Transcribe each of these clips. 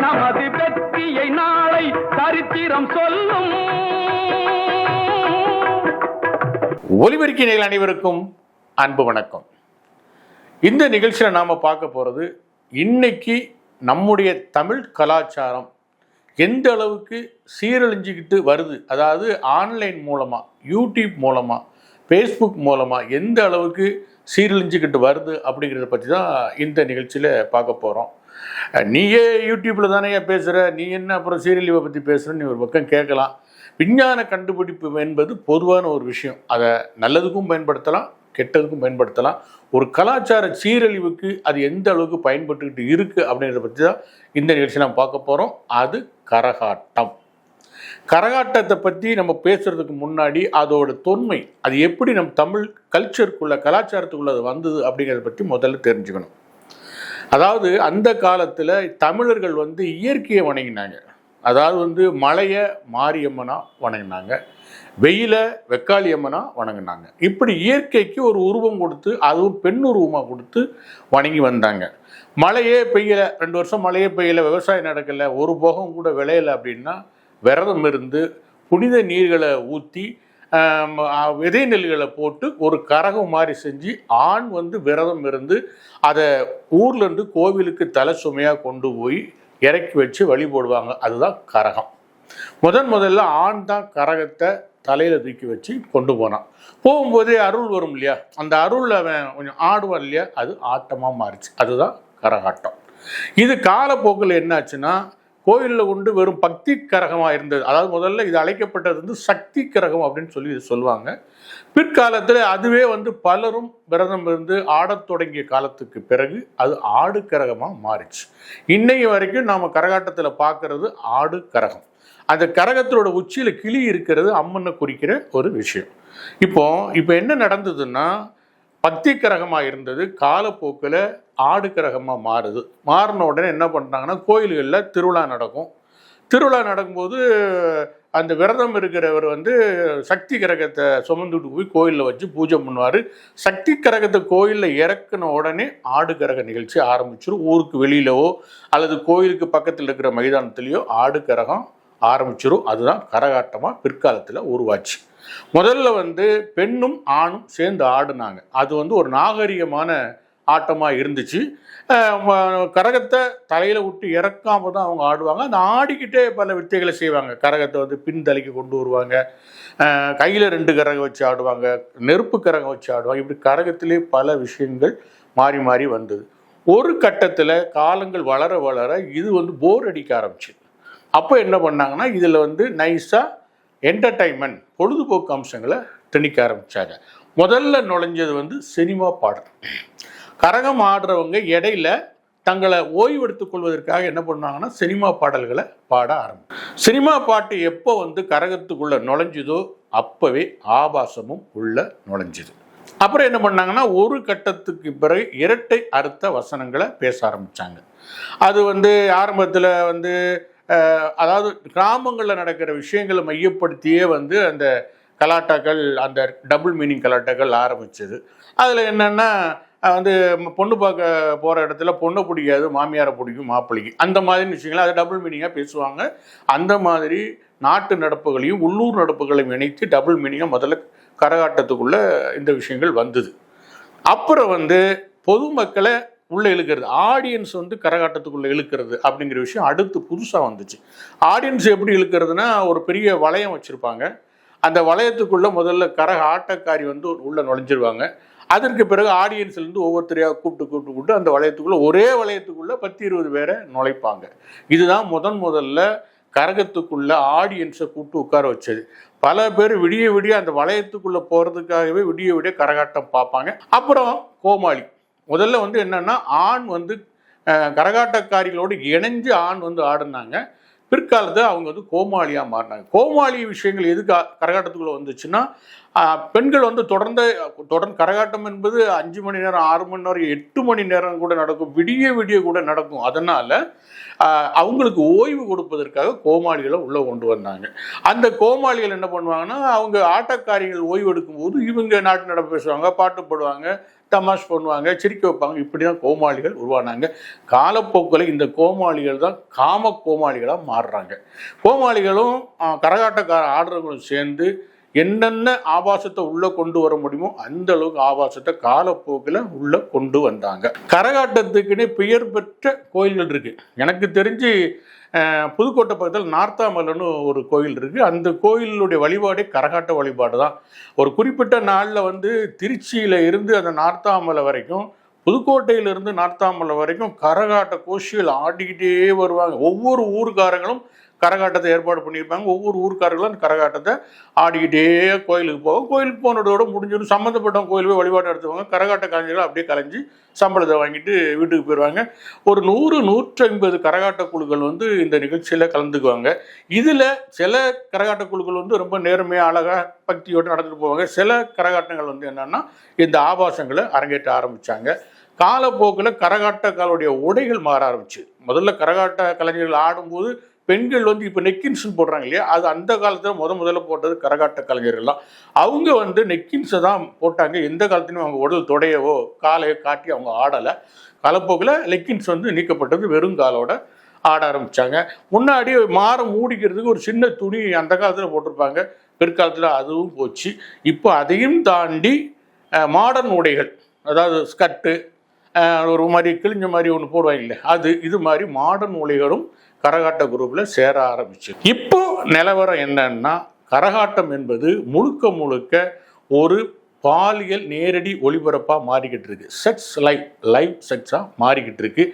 நமது வெற்றியை நாளை சரித்திரம் சொல்லும். ஒலிபெருக்கிணைகள் அனைவருக்கும் அன்பு வணக்கம். இந்த நிகழ்ச்சியில் நாம் பார்க்க போகிறது இன்னைக்கு நம்முடைய தமிழ் கலாச்சாரம் எந்த அளவுக்கு சீரழிஞ்சிக்கிட்டு வருது? அதாவது ஆன்லைன் மூலமாக யூடியூப் மூலமாக ஃபேஸ்புக் மூலமாக எந்த அளவுக்கு சீரழிஞ்சிக்கிட்டு வருது அப்படிங்கிறத பற்றி தான் இந்த நிகழ்ச்சியில் பார்க்க போகிறோம் நீயே யூடியூப்பில் தானே பேசுகிற நீ என்ன அப்புறம் சீரியலிவை பற்றி பேசுகிறன்னு ஒரு பக்கம் கேட்கலாம். விஞ்ஞான கண்டுபிடிப்பு என்பது பொதுவான ஒரு விஷயம். அதை நல்லதுக்கும் பயன்படுத்தலாம் கெட்டதுக்கும் பயன்படுத்தலாம். ஒரு கலாச்சார சீரழிவுக்கு அது எந்த அளவுக்கு பயன்பட்டுக்கிட்டு இருக்குது அப்படிங்கிறத பற்றி தான் இந்த நிகழ்ச்சி நாம் பார்க்க போகிறோம் அது கரகாட்டம். கரகாட்டத்தை பற்றி நம்ம பேசுகிறதுக்கு முன்னாடி அதோட தொன்மை அது எப்படி நம்ம தமிழ் கல்ச்சருக்குள்ள கலாச்சாரத்துக்குள்ள அது வந்தது அப்படிங்கிறத பற்றி முதல்ல தெரிஞ்சுக்கணும். அதாவது அந்த காலத்தில் தமிழர்கள் வந்து இயற்கையை வணங்கினாங்க. அதாவது வந்து மலையை மாரியம்மனாக வணங்கினாங்க. வெயில வெக்காளியம்மனா வணங்கினாங்க. இப்படி இயற்கைக்கு ஒரு உருவம் கொடுத்து அதுவும் பெண் உருவமாக கொடுத்து வணங்கி வந்தாங்க. மழையே பெய்யலை. ரெண்டு வருஷம் மழையே பெய்யலை. விவசாயம் நடக்கலை. ஒரு போகம் கூட விளையலை அப்படின்னா விரதம் இருந்து புனித நீர்களை ஊற்றி விதை நெல்களை போட்டு ஒரு கரகம் மாதிரி செஞ்சு ஆண் வந்து விரதம் இருந்து அதை ஊர்லேருந்து கோவிலுக்கு தலை சுமையாக கொண்டு போய் இறக்கி வச்சு வழிபடுவாங்க அதுதான் கரகம். முதன் முதல்ல ஆண் தான் கரகத்தை தலையில் தூக்கி வச்சு கொண்டு போனான். போகும்போதே அருள் வரும் இல்லையா? அந்த அருள் அவன் கொஞ்சம் ஆடுவான் இல்லையா? அது ஆட்டமாக மாறிச்சு. அதுதான் கரகாட்டம். இது காலப்போக்கில் என்னாச்சுன்னா கோயிலில் கொண்டு வெறும் பக்தி கரகமாக இருந்தது. அதாவது முதல்ல இது அழைக்கப்பட்டது வந்து சக்தி கரகம் அப்படின்னு சொல்லி இது சொல்லுவாங்க. பிற்காலத்தில் அதுவே வந்து பலரும் விரதம் இருந்து ஆடத் தொடங்கிய காலத்துக்கு பிறகு அது ஆடு கரகமாக மாறிச்சு. இன்னைக்கு வரைக்கும் நாம் கரகாட்டத்தில் பார்க்கறது ஆடு கரகம். அந்த கரகத்தோட உச்சியில் கிளி இருக்கிறது அம்மனை குறிக்கிற ஒரு விஷயம். இப்போ இப்போ என்ன நடந்ததுன்னா பக்தி கரகமாக இருந்தது காலப்போக்கில் ஆடு கிரகமாக மாறுது. மாறின உடனே என்ன பண்ணுறாங்கன்னா கோயில்களில் திருவிழா நடக்கும். திருவிழா நடக்கும்போது அந்த விரதம் இருக்கிறவர் வந்து சக்தி கிரகத்தை சுமந்துட்டு போய் கோயிலில் வச்சு பூஜை பண்ணுவார். சக்தி கிரகத்தை கோயிலில் இறக்குன உடனே ஆடு கிரக நிகழ்ச்சி ஆரம்பிச்சிடும் ஊருக்கு வெளியிலவோ அல்லது கோயிலுக்கு பக்கத்தில் இருக்கிற மைதானத்துலேயோ ஆடு கிரகம் ஆரம்பிச்சிடும் அதுதான் கரகாட்டமாக பிற்காலத்தில் உருவாச்சு. முதல்ல வந்து பெண்ணும் ஆணும் சேர்ந்து ஆடுனாங்க. அது வந்து ஒரு நாகரிகமான ஆட்டமாக இருந்துச்சு. கரகத்தை தலையில் விட்டு இறக்காமல் தான் அவங்க ஆடுவாங்க. அந்த ஆடிக்கிட்டே பல வித்தைகளை செய்வாங்க. கரகத்தை வந்து பின் தலைக்கு கொண்டு வருவாங்க. கையில் ரெண்டு கரகம் வச்சு ஆடுவாங்க. நெருப்பு கரகம் வச்சு ஆடுவாங்க. இப்படி கரகத்திலே பல விஷயங்கள் மாறி மாறி வந்தது. ஒரு கட்டத்தில் காலங்கள் வளர வளர இது வந்து போர் அடிக்க ஆரம்பிச்சு அப்போ என்ன பண்ணாங்கன்னா இதில் வந்து நைஸாக என்டர்டைன்மெண்ட் பொழுதுபோக்கு அம்சங்களை திணிக்க ஆரம்பித்தாங்க முதல்ல நுழைஞ்சது வந்து சினிமா பாடல். கரகம் ஆடுறவங்க இடையில தங்களை ஓய்வெடுத்துக் கொள்வதற்காக என்ன பண்ணாங்கன்னா சினிமா பாடல்களை பாட ஆரம்பி சினிமா பாட்டு எப்போ வந்து கரகத்துக்குள்ள நுழைஞ்சுதோ அப்பவே ஆபாசமும் உள்ள நுழைஞ்சுது. அப்புறம் என்ன பண்ணாங்கன்னா ஒரு கட்டத்துக்கு பிறகு இரட்டை அர்த்த வசனங்களை பேச ஆரம்பித்தாங்க அது வந்து ஆரம்பத்தில் வந்து அதாவது கிராமங்களில் நடக்கிற விஷயங்களை மையப்படுத்தியே வந்து அந்த கலாட்டாக்கள் அந்த டபுள் மீனிங் கலாட்டாக்கள் ஆரம்பிச்சது. அதில் என்னென்னா வந்து பொண்ணு பார்க்க போகிற இடத்துல பொண்ணை பிடிக்காது மாமியாரை பிடிக்கும் மாப்பிள்ளைக்கு. அந்த மாதிரி விஷயங்களை அதை டபுள் மீனிங்காக பேசுவாங்க. அந்த மாதிரி நாட்டு நடப்புகளையும் உள்ளூர் நடப்புகளையும் இணைத்து டபுள் மீனிங்காக முதல்ல கரகாட்டத்துக்குள்ளே இந்த விஷயங்கள் வந்தது. அப்புறம் வந்து பொதுமக்களை உள்ளே இழுக்கிறது. ஆடியன்ஸ் வந்து கரகாட்டத்துக்குள்ளே இழுக்கிறது அப்படிங்கிற விஷயம் அடுத்து புதுசாக வந்துச்சு. ஆடியன்ஸ் எப்படி இழுக்கிறதுனா ஒரு பெரிய வளையம் வச்சுருப்பாங்க. அந்த வளையத்துக்குள்ளே முதல்ல கரக ஆட்டக்காரி வந்து உள்ளே நுழைஞ்சிருவாங்க. அதற்கு பிறகு ஆடியன்ஸ்லேருந்து ஒவ்வொருத்தரையாக கூப்பிட்டு கூப்பிட்டு கூப்பிட்டு அந்த வளையத்துக்குள்ளே ஒரே வளையத்துக்குள்ளே பத்து இருபது பேரை நுழைப்பாங்க. இதுதான் முதன் முதல்ல கரகத்துக்குள்ள ஆடியன்ஸை கூப்பிட்டு உட்கார வச்சது. பல பேர் விடிய விடிய அந்த வளையத்துக்குள்ளே போகிறதுக்காகவே விடிய விடிய கரகாட்டம் பார்ப்பாங்க. அப்புறம் கோமாளி. முதல்ல வந்து என்னன்னா ஆண் வந்து கரகாட்டக்காரிகளோடு இணைஞ்சு ஆண் வந்து ஆடினாங்க. பிற்காலத்தில் அவங்க வந்து கோமாளியாக மாறினாங்க. கோமாளி விஷயங்கள் எதுக்கு கரகாட்டத்துக்குள்ளே வந்துச்சுன்னா பெண்கள் வந்து தொடர்ந்து தொடர்ந்து கரகாட்டம் என்பது அஞ்சு மணி நேரம் ஆறு மணி நேரம் எட்டு மணி நேரம் கூட நடக்கும் விடிய விடிய கூட நடக்கும். அதனால் அவங்களுக்கு ஓய்வு கொடுப்பதற்காக கோமாளிகளை உள்ளே கொண்டு வந்தாங்க. அந்த கோமாளிகள் என்ன பண்ணுவாங்கன்னா அவங்க ஆட்டக்காரிகள் ஓய்வு எடுக்கும்போது இவங்க நாட்டு நடப்பு பேசுவாங்க பாட்டு பாடுவாங்க தமாஷ் பண்ணுவாங்க சிரிக்க வைப்பாங்க. இப்படி தான் கோமாளிகள் உருவானாங்க. காலப்போக்கில் இந்த கோமாளிகள் தான் காம கோமாளிகளாக மாறுறாங்க. கோமாளிகளும் கரகாட்டக்கார ஆடுறவங்களும் சேர்ந்து என்னென்ன ஆபாசத்தை உள்ள கொண்டு வர முடியுமோ அந்த அளவுக்கு ஆபாசத்தை காலப்போக்கில் உள்ள கொண்டு வந்தாங்க. கரகாட்டத்துக்குன்னே பெயர் பெற்ற கோயில்கள் இருக்கு. எனக்கு தெரிஞ்சு புதுக்கோட்டை பக்கத்தில் நார்த்தாமலைன்னு ஒரு கோயில் இருக்கு. அந்த கோயிலுடைய வழிபாடே கரகாட்ட வழிபாடு தான். ஒரு குறிப்பிட்ட நாளில் வந்து திருச்சியில இருந்து அந்த நார்த்தாமலை வரைக்கும் புதுக்கோட்டையிலிருந்து நார்த்தாமலை வரைக்கும் கரகாட்ட கோஷிகள் ஆடிக்கிட்டே வருவாங்க. ஒவ்வொரு ஊருக்காரங்களும் கரகாட்டத்தை ஏற்பாடு பண்ணியிருப்பாங்க. ஒவ்வொரு ஊருக்காரர்களும் அந்த கரகாட்டத்தை ஆடிக்கிட்டே கோயிலுக்கு போவோம் கோயிலுக்கு போனதோட முடிஞ்சிடும் சம்மந்தப்பட்ட கோயில் போய் வழிபாடு நடத்துவாங்க. கரகாட்ட கலைஞர்கள் அப்படியே கலைஞ்சி சம்பளத்தை வாங்கிட்டு வீட்டுக்கு போயிடுவாங்க. ஒரு நூறு நூற்றி ஐம்பது கரகாட்ட குழுக்கள் வந்து இந்த நிகழ்ச்சியில் கலந்துக்குவாங்க. இதில் சில கரகாட்ட குழுக்கள் வந்து ரொம்ப நேர்மையாக அழகாக பக்தியோடு நடந்துட்டு போவாங்க. சில கரகாட்டங்கள் வந்து என்னன்னா இந்த ஆபாசங்களை அரங்கேற்ற ஆரம்பித்தாங்க காலப்போக்கில் கரகாட்டக்காலுடைய உடைகள் மாற ஆரம்பிச்சு. முதல்ல கரகாட்ட கலைஞர்கள் ஆடும்போது பெண்கள் வந்து இப்போ நெக்கின்ஸ்னு போடுறாங்க இல்லையா? அது அந்த காலத்தில் முத முதல்ல போட்டது கரகாட்ட கலைஞர்கள்லாம். அவங்க வந்து நெக்கின்ஸை தான் போட்டாங்க. எந்த காலத்துலையும் அவங்க உடல் தொடையவோ காலையோ காட்டி அவங்க ஆடலை. காலப்போக்கில் லெக்கின்ஸ் வந்து நீக்கப்பட்டது வெறும் காலோட ஆட ஆரம்பித்தாங்க முன்னாடி மாறம் மூடிக்கிறதுக்கு ஒரு சின்ன துணி அந்த காலத்தில் போட்டிருப்பாங்க. பிற்காலத்தில் அதுவும் போச்சு. இப்போ அதையும் தாண்டி மாடர்ன் உடைகள் அதாவது ஸ்கர்ட்டு ஒரு மாதிரி கிழிஞ்ச மாதிரி ஒன்று போடுவாங்கல்ல அது இது மாதிரி மாடர்ன் உடைகளும் கரகாட்ட குரூப்பில் சேர ஆரம்பிச்சு இப்போ நிலவரம் என்னன்னா கரகாட்டம் என்பது முழுக்க முழுக்க ஒரு பாலியல் நேரடி ஒளிபரப்பாக மாறிக்கிட்டு இருக்கு. செக்ஸ் லைவ் லைவ் செக்ஸாக மாறிக்கிட்டு இருக்கு.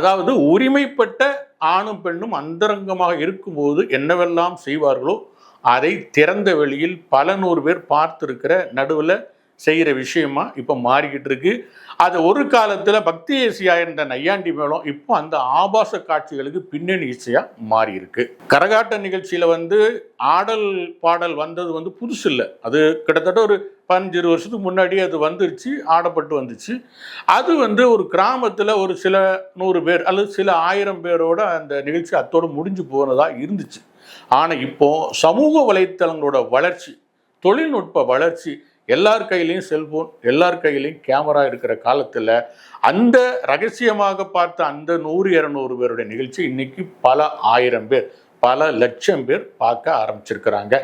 அதாவது உரிமைப்பட்ட ஆணும் பெண்ணும் அந்தரங்கமாக இருக்கும்போது என்னவெல்லாம் செய்வார்களோ அதை திறந்த வெளியில் பல நூறு பேர் பார்த்துருக்கிற நடுவில் செய்கிற விஷயமா இப்போ மாறிக்கிட்டு இருக்கு. அது ஒரு காலத்தில் பக்தி இசையா இருந்த நையாண்டி மேளம் இப்போ அந்த ஆபாச காட்சிகளுக்கு பின்னணி இசையாக மாறி இருக்கு. கரகாட்ட நிகழ்ச்சியில் வந்து ஆடல் பாடல் வந்தது வந்து புதுசு இல்லை. அது கிட்டத்தட்ட ஒரு பதினஞ்சு வருஷத்துக்கு முன்னாடி அது வந்துருச்சு ஆடப்பட்டு வந்துச்சு. அது வந்து ஒரு கிராமத்தில் ஒரு சில நூறு பேர் அல்லது சில ஆயிரம் பேரோட அந்த நிகழ்ச்சி அத்தோடு முடிஞ்சு போனதாக இருந்துச்சு. ஆனால் இப்போ சமூக வலைத்தளங்களோட வளர்ச்சி தொழில்நுட்ப வளர்ச்சி எல்லார் கையிலையும் செல்போன் எல்லார் கையிலையும் கேமரா இருக்கிற காலத்தில் அந்த ரகசியமாக பார்த்த அந்த நூறு இரநூறு பேருடைய நிகழ்ச்சி இன்னைக்கு பல ஆயிரம் பேர் பல லட்சம் பேர் பார்க்க ஆரம்பிச்சிருக்கிறாங்க.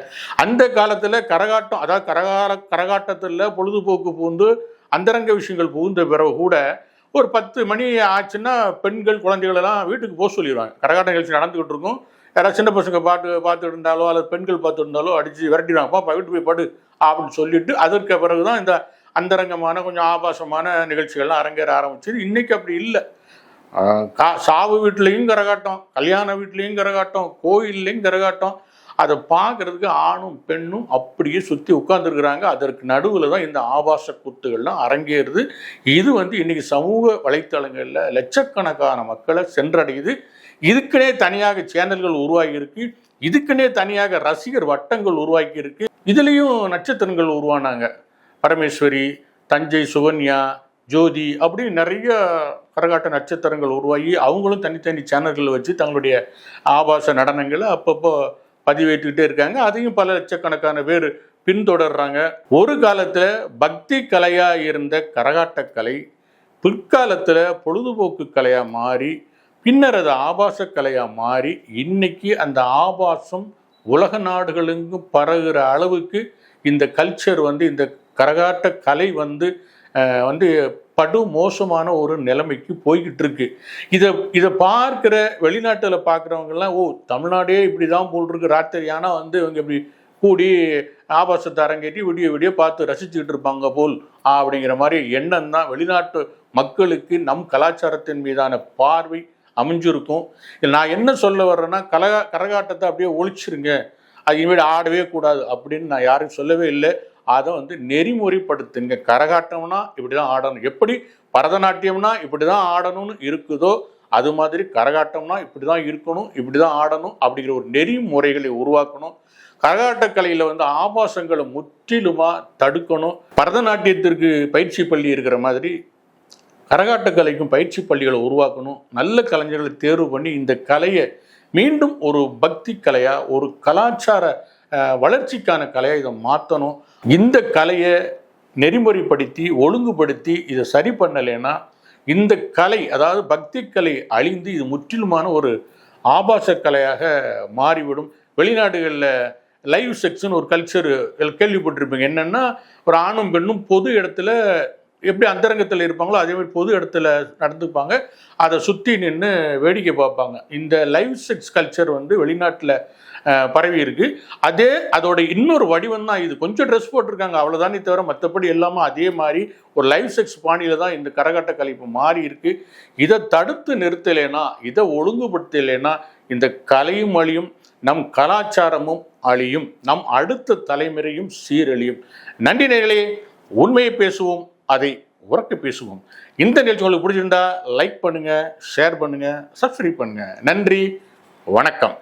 அந்த காலத்தில் கரகாட்டம் அதாவது கரகார கரகாட்டத்தில் பொழுதுபோக்கு பூந்து அந்தரங்க விஷயங்கள் புகுந்த பிறகு கூட ஒரு பத்து மணி ஆச்சுன்னா பெண்கள் குழந்தைகள் எல்லாம் வீட்டுக்கு போக சொல்லிடுவாங்க. கரகாட்ட நிகழ்ச்சி நடந்துகிட்டு இருக்கும். யாராவது சின்ன பசங்க பாட்டு பார்த்துட்டு இருந்தாலோ அல்லது பெண்கள் பார்த்துட்டு இருந்தாலோ அடித்து விரட்டிடுவாங்க. பாப்பா வீட்டு போய் பாட்டு அப்படின்னு சொல்லிட்டு அதற்கு பிறகு தான் இந்த அந்தரங்கமான கொஞ்சம் ஆபாசமான நிகழ்ச்சிகள்லாம் அரங்கேற ஆரம்பிச்சது. இன்னைக்கு அப்படி இல்லை. கா சாவு வீட்லேயும் கரகாட்டம் கல்யாண வீட்லேயும் கரகாட்டம் கோயில்லையும் கரகாட்டம். அதை பார்க்கறதுக்கு ஆணும் பெண்ணும் அப்படியே சுற்றி உட்காந்துருக்குறாங்க அதற்கு நடுவில் தான் இந்த ஆபாச கூத்துகள்லாம் அரங்கேறுது. இது வந்து இன்னைக்கு சமூக வலைத்தளங்களில் லட்சக்கணக்கான மக்களை சென்றடையுது. இதுக்குன்னே தனியாக சேனல்கள் உருவாகி இருக்கு. இதுக்குன்னே தனியாக ரசிகர் வட்டங்கள் உருவாக்கி இருக்கு. இதுலேயும் நட்சத்திரங்கள் உருவானாங்க. பரமேஸ்வரி தஞ்சை சுகன்யா ஜோதி அப்படின்னு நிறைய கரகாட்ட நட்சத்திரங்கள் உருவாகி அவங்களும் தனித்தனி சேனல்கள் வச்சு தங்களுடைய ஆபாச நடனங்களை அப்பப்போ பதிவேற்றுக்கிட்டே இருக்காங்க. அதையும் பல லட்சக்கணக்கான பேர் பின்தொடர்றாங்க. ஒரு காலத்தில் பக்தி கலையாக இருந்த கரகாட்டக்கலை பிற்காலத்தில் பொழுதுபோக்கு கலையாக மாறி பின்னர் அது ஆபாச கலையாக மாறி இன்னைக்கு அந்த ஆபாசம் உலக நாடுகளெங்கும் பரகுற அளவுக்கு இந்த கல்ச்சர் வந்து இந்த கரகாட்ட கலை வந்து வந்து படு மோசமான ஒரு நிலைமைக்கு போய்கிட்டு இருக்கு இதை இதை பார்க்குற வெளிநாட்டில் பார்க்குறவங்கெல்லாம் ஓ தமிழ்நாடே இப்படி தான் போட்டிருக்கு ராத்திரி ஆனால் வந்து இவங்க இப்படி கூடி ஆபாசத்தை அரங்கேற்றி விடிய விடிய பார்த்து ரசிச்சுக்கிட்டு இருப்பாங்க போல். அப்படிங்கிற மாதிரி எண்ணம் தான் வெளிநாட்டு மக்களுக்கு நம் கலாச்சாரத்தின் மீதான பார்வை அமைஞ்சிருக்கும். நான் என்ன சொல்ல வர்றேன்னா கலகா கரகாட்டத்தை அப்படியே ஒழிச்சிருங்க. அது இனிமேல் ஆடவே கூடாது அப்படின்னு நான் யாரும் சொல்லவே இல்லை. அதை வந்து நெறிமுறைப்படுத்துங்க. கரகாட்டம்னா இப்படி தான் ஆடணும். எப்படி? பரதநாட்டியம்னா இப்படி தான் ஆடணும்னு இருக்குதோ அது மாதிரி கரகாட்டம்னா இப்படி தான் இருக்கணும் இப்படி தான் ஆடணும் அப்படிங்கிற ஒரு நெறிமுறைகளை உருவாக்கணும். கரகாட்டக்கலையில் வந்து ஆபாசங்களை முற்றிலுமாக தடுக்கணும். பரதநாட்டியத்திற்கு பயிற்சி பள்ளி இருக்கிற மாதிரி கரகாட்டக் கலைக்கும் பயிற்சி பள்ளிகளை உருவாக்கணும். நல்ல கலைஞர்களை தேர்வு பண்ணி இந்த கலையை மீண்டும் ஒரு பக்தி கலையாக ஒரு கலாச்சார வளர்ச்சிக்கான கலையை இதை மாற்றணும் இந்த கலையை நெறிமுறைப்படுத்தி ஒழுங்குபடுத்தி இதை சரி பண்ணலைன்னா இந்த கலை அதாவது பக்தி கலை அழிந்து இது முற்றிலுமான ஒரு ஆபாச கலையாக மாறிவிடும். வெளிநாடுகளில் லைவ் செக்ஸ்னு ஒரு கல்ச்சர் கேள்விப்பட்டிருப்பீங்க. என்னென்னா ஒரு ஆணும் பெண்ணும் பொது இடத்துல எப்படி அந்தரங்கத்தில் இருப்பாங்களோ அதே மாதிரி பொது இடத்துல நடந்துப்பாங்க. அதை சுற்றி நின்று வேடிக்கை பார்ப்பாங்க. இந்த லைவ் செக்ஸ் கல்ச்சர் வந்து வெளிநாட்டில் பரவி இருக்கு. அதே அதோட இன்னொரு வடிவம் தான் இது. கொஞ்சம் ட்ரெஸ் போட்டிருக்காங்க. அவ்வளோதானே தவிர மற்றபடி எல்லாமே அதே மாதிரி ஒரு லைவ் செக்ஸ் பாணியில் தான் இந்த கரகாட்ட கலை இப்போ மாறி இருக்கு. இதை தடுத்து நிறுத்தலைன்னா இதை ஒழுங்குபடுத்தலைன்னா இந்த கலையும் அழியும் நம் கலாச்சாரமும் அழியும் நம் அடுத்த தலைமுறையும் சீரழியும். நன்றி நேர்களே. உண்மையை பேசுவோம். அதை உரட்டு பேசுவோம். இந்த நிகழ்ச்சி உங்களுக்கு பிடிச்சிருந்தா லைக் பண்ணுங்க ஷேர் பண்ணுங்க சப்ஸ்கிரைப் பண்ணுங்க. நன்றி வணக்கம்.